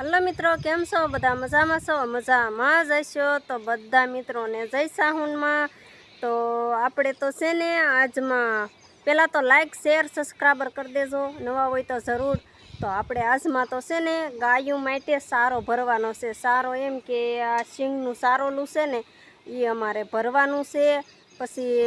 Hello મિત્રો, કેમ છો? બધા મજામાં છો? મજામાં જ હશો? તો બધા મિત્રોને જય સાહુનમાં. તો આપણે તો છે ને આજમાં પહેલાં તો લાઈક શેર સબસ્ક્રાઈબર કરી દેજો. નવા હોય તો જરૂર. તો આપણે આજમાં તો છે ને ગાયું માટે સારો ભરવાનો છે. સારો એમ કે આ સિંગનું સારોલું છે ને એ અમારે ભરવાનું છે. પછી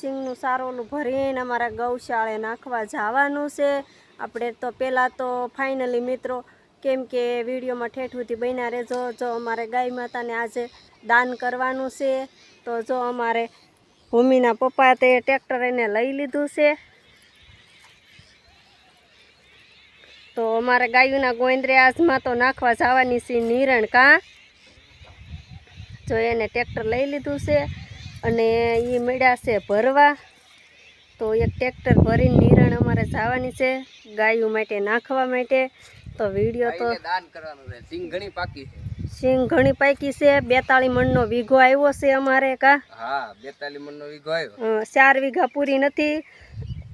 સિંગનું સારોલું ભરીને અમારા ગૌશાળે નાખવા જવાનું છે. આપણે તો પહેલાં તો ફાઇનલી મિત્રો કેમ કે વિડીયોમાં ઠેઠ સુધી બન્યા રહેજો. જો અમારે ગાય માતાને આજે દાન કરવાનું છે, તો જો અમારે ભૂમિના પપ્પા તે ટ્રેક્ટર એને લઈ લીધું છે. તો અમારે ગાયુના ગોંદરે આજમાં તો નાખવા જવાની છે નિરણ કાં. જો એને ટ્રેક્ટર લઈ લીધું છે અને એ મળ્યા છે ભરવા. તો એક ટ્રેક્ટર ભરીને નિરણ અમારે જવાની છે ગાયું માટે, નાખવા માટે. તો વીડિયો તો દાન કરવાનું છે. સિંગ ઘણી પાકી છે. સિંગ ઘણી પાકી છે. બેતાળી મણનો વીઘો આવ્યો છે અમારે કા? હા બેતાળી મણ નો વીઘો આવ્યો. ચાર વીઘા પૂરી નથી.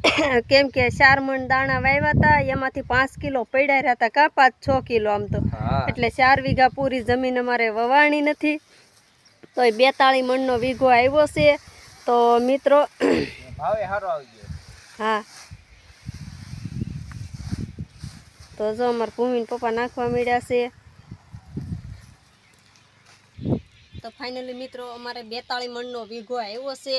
કેમ કે ચાર મણ દાણા વાવ્યા હતા. એમાંથી પાંચ કિલો પડ્યા રહ્યા હતા કા? પાંચ છ કિલો આમ તો. એટલે ચાર વીઘા પૂરી જમીન અમારે વવાણી નથી. તો એ બેતાળી મણનો વીઘો આવ્યો છે. તો મિત્રો ભાવે સારો આવી ગયો હા. તો જો અમારા ભૂમિન પપ્પા નાખવા મળ્યા છે. તો ફાઇનલી મિત્રો, અમારે બેતાળી મણનો વીઘો આવ્યો છે.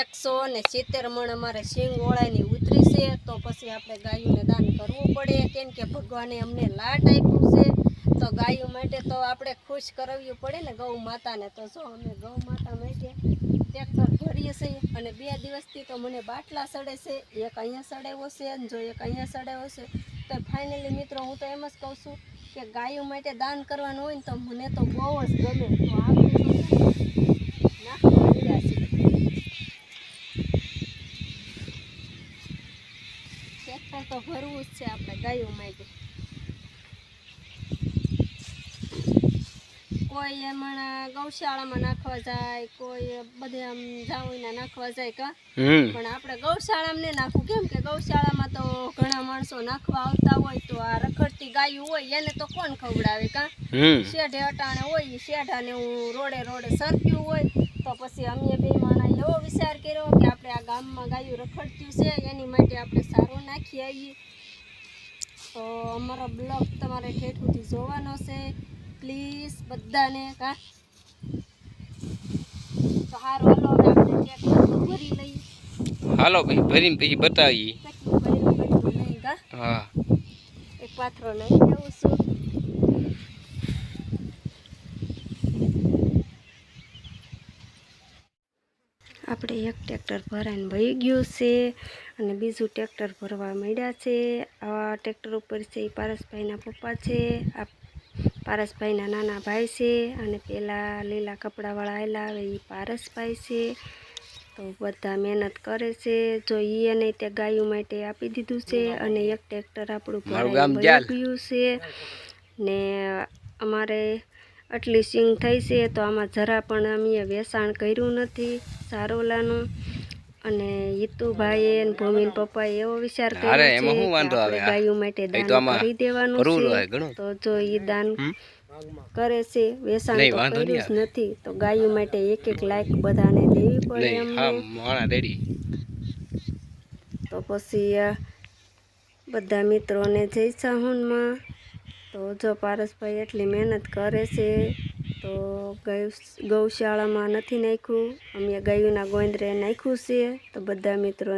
એકસો ને સિત્તેર મણ અમારે સિંગ ઓળાની ઉતરી છે. તો પછી આપણે ગાયોને દાન કરવું પડે. કેમ કે ભગવાને અમને લાટ આપ્યું છે. તો ગાયો માટે તો આપણે ખુશ કરાવવું પડે ને ગૌ માતાને. તો જો અમે ગૌ માતા માટે ટ્રેક્ટર ભરીએ છીએ અને બે દિવસથી તો મને બાટલા સડે છે. એક અહીંયા સડાવ્યો છે જો એક અહીંયા સડાવ્યો છે તો ફાઇનલી મિત્રો હું તો એમ જ કહું છું કે ગાયો માટે દાન કરવાનું હોય ને તો મને તો બહુ જ ગમે તો આપણે. ટ્રેક્ટર તો ભરવું જ છે આપણે ગાયો માટે કોઈ એમાં ગૌશાળામાં નાખવા જાય કોઈ બધે આમ જાવઈના નાખવા જાય કા? પણ આપણે ગૌશાળામાં ને નાખવું. કેમ કે ગૌશાળામાં તો ઘણા માણસો નાખવા આવતા હોય તો આ રખડતી ગાયું હોય એને તો કોણ ખવડાવે કા? શેઢે અટાણે હોય શેઢા શેઢાને હું રોડે રોડે સરક્યું હોય તો પછી અમે બે માણા એવો વિચાર કર્યો કે આપણે આ ગામમાં ગાયું રખડતું છે એની માટે આપણે સારું નાખી આવીએ. તો અમારો બ્લોગ તમારે ઠેઠ સુધી જોવાનો છે. પ્લીઝ બધાને કા? તો હાલો હવે આપણે ટ્રેક્ટર ભરી લઈએ. હાલો ભાઈ ભરીને પછી બતાવીએ. હા. એક પાથરો લઈ છું. આપણે એક ટ્રેક્ટર ભરાઈને ભરી ગયું છે અને બીજું ટ્રેક્ટર ભરવા માંડ્યા છે. આવા ટ્રેક્ટર ઉપર છે એ પારસભાઈના પપ્પા છે. આ પારસભાઈના નાના ભાઈ છે અને પેલા લીલા કપડાવાળા આવેલા આવે એ પારસભાઈ છે. તો બધા મહેનત કરે છે. જો ઈ અને તે ગાયો માટે આપી દીધું છે અને એક ટ્રેક્ટર આપણું ગયું છે. ને અમારે આટલી સિંગ થઈ છે તો આમાં જરા પણ અમે વેચાણ કર્યું નથી સારોલાનું. અને હિતુભાઈએ અને ભૂમિન પપ્પાએ એવો વિચાર કર્યો છે એમાં શું વાંધો આવે? ગાયો માટે દાન કરી દેવાનું છે. તો જો એ દાન કરે છે વેચાણ તો કર્યું જ નથી. તો ગાયો માટે એક એક લાખ બધાને દેવી પડે અમને. તો પછી બધા મિત્રોને જય સાહુનમાં. તો જો પારસભાઈ એટલી મહેનત કરે છે તો ગૌ ગૌશાળામાં નથી નાખ્યું. અમે ગાયોના ગોંદરે નાખ્યું છે. તો બધા મિત્રો